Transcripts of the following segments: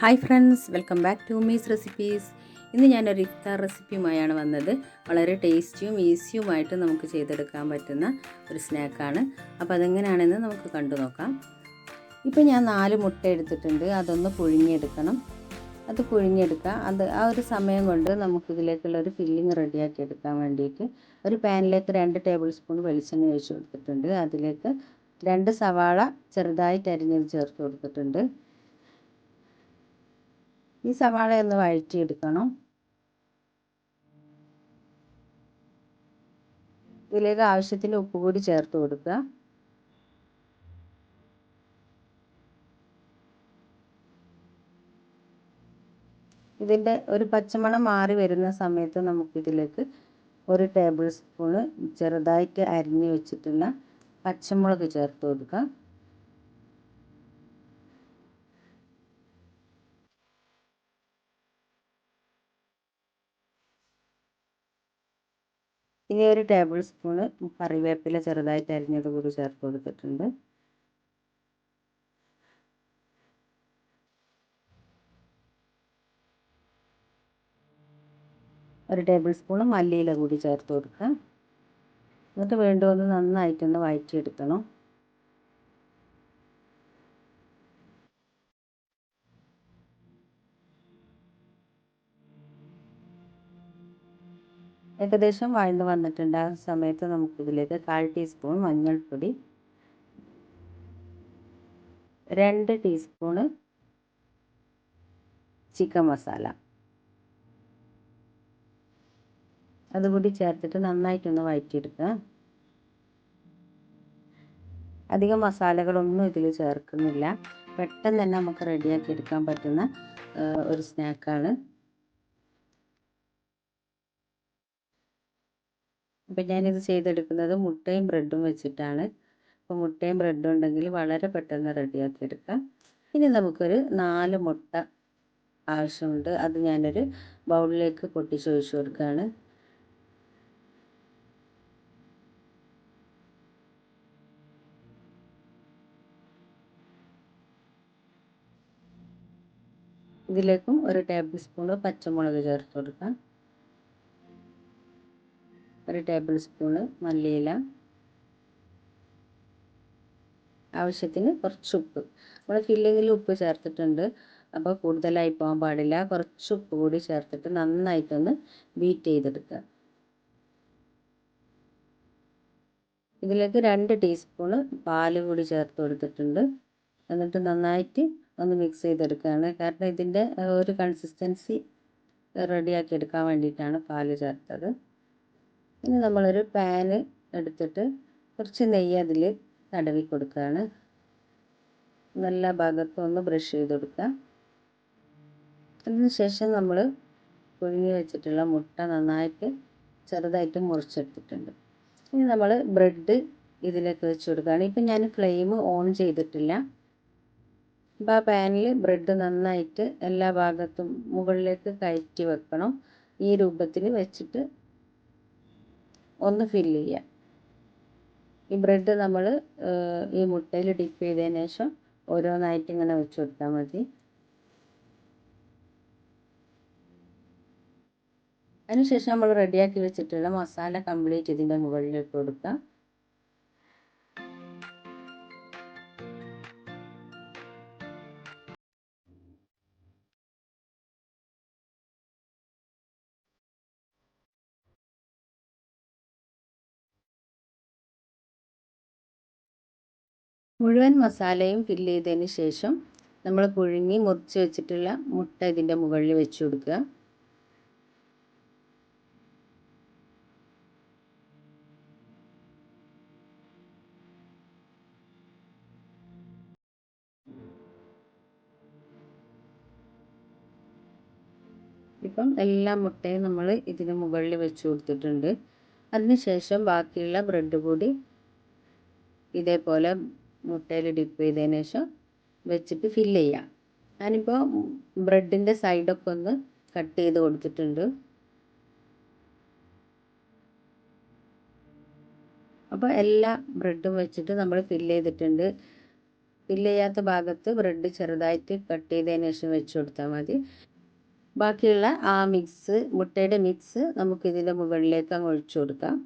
Hi friends welcome back to mee's recipes ഇന്ന് ഞാനൊരു ഇഫ്താർ റെസിപ്പിയുമായാണ് വന്നത്. വളരെ ടേസ്റ്റിയും ഈസിയുമായിട്ട് നമുക്ക് ചെയ്തെടുക്കാൻ പറ്റുന്ന ഒരു സ്നാക്കാണ് അപ്പോൾ അതെങ്ങനെയാണെന്ന് നമുക്ക് കണ്ടു നോക്കാം. ഇപ്പോൾ ഞാൻ നാല് മുട്ട എടുത്തിട്ടുണ്ട്. അതൊന്ന് പുഴുങ്ങിയെടുക്കണം. അത് പുഴുങ്ങിയെടുക്കുക. അത് ആ ഒരു സമയം കൊണ്ട് നമുക്ക് ഇതിലേക്കുള്ള ഒരു ഫില്ലിങ് റെഡിയാക്കി എടുക്കാൻ വേണ്ടിയിട്ട് ഒരു പാനിലേക്ക് രണ്ട് ടേബിൾ സ്പൂൺ വെളിച്ചെണ്ണ ഒഴിച്ച് കൊടുത്തിട്ടുണ്ട്. അതിലേക്ക് രണ്ട് സവാള ചെറുതായിട്ട് അരിഞ്ഞത് ചേർത്ത് കൊടുത്തിട്ടുണ്ട്. ഈ സവാള ഒന്ന് വഴറ്റിയെടുക്കണം. ഇതിലേക്ക് ആവശ്യത്തിന് ഉപ്പ് കൂടി ചേർത്ത് കൊടുക്കുക. ഇതിന്റെ ഒരു പച്ചമണം മാറി വരുന്ന സമയത്ത് നമുക്കിതിലേക്ക് ഒരു ടേബിൾ സ്പൂണ് ചെറുതായിട്ട് അരിഞ്ഞു വെച്ചിട്ടുള്ള പച്ചമുളക് ചേർത്ത് കൊടുക്കുക ഇനി ഒരു ടേബിൾ സ്പൂണ് കറിവേപ്പില ചെറുതായിട്ട് അരിഞ്ഞത് കൂടി ചേർത്ത് കൊടുത്തിട്ടുണ്ട്. ഒരു ടേബിൾ സ്പൂണ് മല്ലിയില കൂടി ചേർത്ത് കൊടുക്കുക. എന്നിട്ട് വീണ്ടും ഒന്ന് നന്നായിട്ടൊന്ന് വഴറ്റിയെടുക്കണം. ഏകദേശം വഴന്ന് വന്നിട്ടുണ്ട്. ആ സമയത്ത് നമുക്കിതിലേക്ക് കാൽ ടീസ്പൂൺ മഞ്ഞൾപ്പൊടി രണ്ട് ടീസ്പൂണ് ചിക്കൻ മസാല. അതുകൂടി ചേർത്തിട്ട് നന്നായിട്ടൊന്ന് വഴറ്റിയെടുക്കുക. അധികം മസാലകളൊന്നും ഇതിൽ ചേർക്കുന്നില്ല. പെട്ടെന്ന് തന്നെ നമുക്ക് റെഡിയാക്കി എടുക്കാൻ പറ്റുന്ന ഒരു സ്നാക്കാണ്. അപ്പം ഞാനിത് ചെയ്തെടുക്കുന്നത് മുട്ടയും ബ്രെഡും വെച്ചിട്ടാണ്. അപ്പോൾ മുട്ടയും ബ്രെഡും ഉണ്ടെങ്കിൽ വളരെ പെട്ടെന്ന് റെഡിയാക്കി എടുക്കാം ഇനി നമുക്കൊരു നാല് മുട്ട ആവശ്യമുണ്ട്. അത് ഞാനൊരു ബൗളിലേക്ക് പൊട്ടിച്ചൊഴിച്ച് കൊടുക്കുകയാണ്. ഇതിലേക്കും ഒരു ടേബിൾ സ്പൂണ് പച്ചമുളക് ചേർത്ത് കൊടുക്കാം. ഒരു ടേബിൾ സ്പൂണ് മല്ലിയില. ആവശ്യത്തിന് കുറച്ച് ഉപ്പ്. നമ്മൾ ഫില്ലിങ്ങിൽ ഉപ്പ് ചേർത്തിട്ടുണ്ട്. അപ്പോൾ കൂടുതലായി പോകാൻ പാടില്ല. കുറച്ച് ഉപ്പ് കൂടി ചേർത്തിട്ട് നന്നായിട്ടൊന്ന് ബീറ്റ് ചെയ്തെടുക്കുക. ഇതിലേക്ക് രണ്ട് ടീസ്പൂണ് പാൽ കൂടി ചേർത്ത് കൊടുത്തിട്ടുണ്ട്. എന്നിട്ട് നന്നായിട്ട് ഒന്ന് മിക്സ് ചെയ്തെടുക്കുകയാണ്. കാരണം ഇതിന്റെ ഒരു കൺസിസ്റ്റൻസി റെഡിയാക്കി എടുക്കാൻ വേണ്ടിയിട്ടാണ് പാൽ ചേർത്തത്. ഇനി നമ്മളൊരു പാന് എടുത്തിട്ട് കുറച്ച് നെയ്യ് അതിൽ തടവി കൊടുക്കുകയാണ്. നല്ല ഭാഗത്തും ഒന്ന് ബ്രഷ് ചെയ്ത് കൊടുക്കുക. അതിനുശേഷം നമ്മൾ പുഴുങ്ങി വെച്ചിട്ടുള്ള മുട്ട നന്നായിട്ട് ചെറുതായിട്ട് മുറിച്ചെടുത്തിട്ടുണ്ട്. ഇനി നമ്മൾ ബ്രെഡ് ഇതിലേക്ക് വെച്ച് കൊടുക്കുകയാണ്. ഇപ്പം ഞാൻ ഫ്ലെയിം ഓൺ ചെയ്തിട്ടില്ല. അപ്പം ആ പാനിൽ ബ്രെഡ് നന്നായിട്ട് എല്ലാ ഭാഗത്തും മുകളിലേക്ക് കയറ്റി വെക്കണം. ഈ രൂപത്തിൽ വെച്ചിട്ട് ഒന്ന് ഫില്ല് ചെയ്യുക ഈ ബ്രെഡ് നമ്മൾ ഈ മുട്ടയിൽ ഡിപ്പ് ചെയ്തതിന് ശേഷം ഓരോന്നായിട്ട് ഇങ്ങനെ വെച്ച് കൊടുത്താൽ മതി. അതിനുശേഷം നമ്മൾ റെഡിയാക്കി വെച്ചിട്ടുള്ള മസാല കംപ്ലീറ്റ് ഇതിന്റെ മുകളിൽ ഇട്ട് കൊടുക്കുക മുഴുവൻ മസാലയും ഫില്ല് ചെയ്തതിന് ശേഷം നമ്മൾ പുഴുങ്ങി മുറിച്ച് വെച്ചിട്ടുള്ള മുട്ട ഇതിന്റെ മുകളിൽ വെച്ച് കൊടുക്കുക. ഇപ്പം എല്ലാ മുട്ടയും നമ്മൾ ഇതിന് മുകളിൽ വെച്ച് കൊടുത്തിട്ടുണ്ട്. അതിനുശേഷം ബാക്കിയുള്ള ബ്രെഡ് കൂടി ഇതേപോലെ മുട്ടയിൽ ഡിപ്പ് ചെയ്തതിന് ശേഷം വെച്ചിട്ട് ഫില്ല് ചെയ്യാം. ഞാനിപ്പോൾ ബ്രെഡിന്റെ സൈഡൊക്കെ ഒന്ന് കട്ട് ചെയ്ത് കൊടുത്തിട്ടുണ്ട്. അപ്പോൾ എല്ലാ ബ്രെഡും വെച്ചിട്ട് നമ്മൾ ഫില്ല് ചെയ്തിട്ടുണ്ട്. ഫില്ല് ചെയ്യാത്ത ഭാഗത്ത് ബ്രെഡ് ചെറുതായിട്ട് കട്ട് ചെയ്തതിന് ശേഷം വെച്ച് കൊടുത്താൽ മതി. ബാക്കിയുള്ള ആ മിക്സ് മുട്ടയുടെ മിക്സ് നമുക്ക് ഇതിന്റെ മുകളിലേക്ക് അങ്ങ് ഒഴിച്ചു കൊടുക്കാം.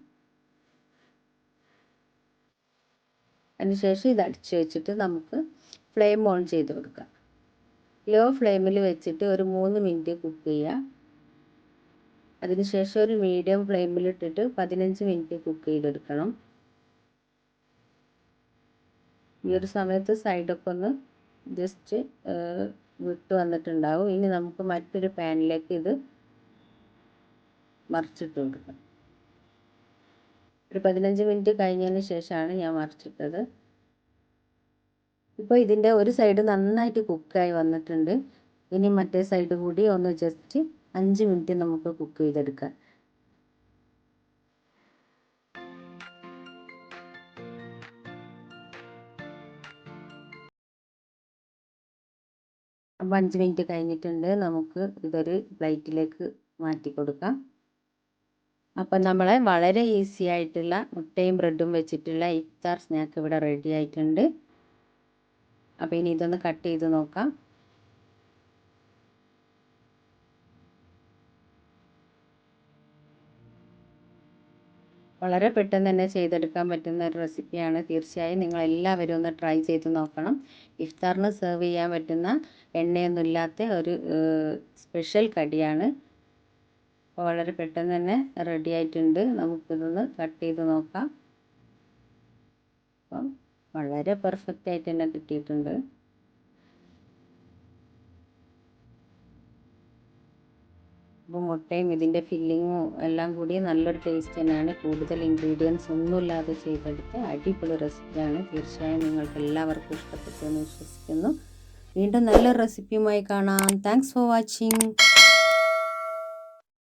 അതിനുശേഷം ഇത് അടിച്ചു വെച്ചിട്ട് നമുക്ക് ഫ്ലെയിം ഓൺ ചെയ്ത് കൊടുക്കാം. ലോ ഫ്ലെയിമിൽ വെച്ചിട്ട് ഒരു മൂന്ന് മിനിറ്റ് കുക്ക് ചെയ്യുക അതിനുശേഷം ഒരു മീഡിയം ഫ്ലെയിമിൽ ഇട്ടിട്ട് പതിനഞ്ച് മിനിറ്റ് കുക്ക് ചെയ്തെടുക്കണം ഈ ഒരു സമയത്ത് സൈഡൊക്കെ ഒന്ന് ജസ്റ്റ് വിട്ട് വന്നിട്ടുണ്ടാവും. ഇനി നമുക്ക് മറ്റൊരു പാനിലേക്ക് ഇത് മറിച്ചിട്ട് കൊടുക്കാം. ഒരു പതിനഞ്ച് മിനിറ്റ് കഴിഞ്ഞതിന് ശേഷമാണ് ഞാൻ മറിച്ചിട്ടത്. ഇപ്പോൾ ഇതിന്റെ ഒരു സൈഡ് നന്നായിട്ട് കുക്കായി വന്നിട്ടുണ്ട്. ഇനി മറ്റേ സൈഡ് കൂടി ഒന്ന് ജസ്റ്റ് അഞ്ച് മിനിറ്റ് നമുക്ക് കുക്ക് ചെയ്തെടുക്കാം. അപ്പോൾ അഞ്ച് മിനിറ്റ് കഴിഞ്ഞിട്ടുണ്ട്. നമുക്ക് ഇതൊരു പ്ലേറ്റിലേക്ക് മാറ്റി കൊടുക്കാം. അപ്പം നമ്മളെ വളരെ ഈസി ആയിട്ടുള്ള മുട്ടയും ബ്രെഡും വെച്ചിട്ടുള്ള ഇഫ്താർ സ്നാക്ക് ഇവിടെ റെഡി ആയിട്ടുണ്ട്. അപ്പോൾ ഇനി ഇതൊന്ന് കട്ട് ചെയ്ത് നോക്കാം. വളരെ പെട്ടെന്ന് തന്നെ ചെയ്തെടുക്കാൻ പറ്റുന്ന ഒരു റെസിപ്പിയാണ് തീർച്ചയായും നിങ്ങൾ എല്ലാവരും ഒന്ന് ട്രൈ ചെയ്ത് നോക്കണം. ഇഫ്താറിന് സെർവ് ചെയ്യാൻ പറ്റുന്ന എണ്ണയൊന്നും ഇല്ലാത്ത ഒരു സ്പെഷ്യൽ കടിയാണ്. അപ്പോൾ വളരെ പെട്ടെന്ന് തന്നെ റെഡി ആയിട്ടുണ്ട്. നമുക്കിതൊന്ന് കട്ട് ചെയ്ത് നോക്കാം. അപ്പം വളരെ പെർഫെക്റ്റ് ആയിട്ട് തന്നെ കിട്ടിയിട്ടുണ്ട്. അപ്പോൾ മുട്ടയും ഇതിന്റെ ഫില്ലിങ്ങും എല്ലാം കൂടി നല്ലൊരു ടേസ്റ്റ് തന്നെയാണ്. കൂടുതൽ ഇൻഗ്രീഡിയൻസ് ഒന്നുമില്ലാതെ ചെയ്തെടുത്ത് അടിപൊളി റെസിപ്പിയാണ് തീർച്ചയായും നിങ്ങൾക്ക് എല്ലാവർക്കും ഇഷ്ടപ്പെട്ടു എന്ന് വിശ്വസിക്കുന്നു. വീണ്ടും നല്ലൊരു റെസിപ്പിയുമായി കാണാം. Thanks for watching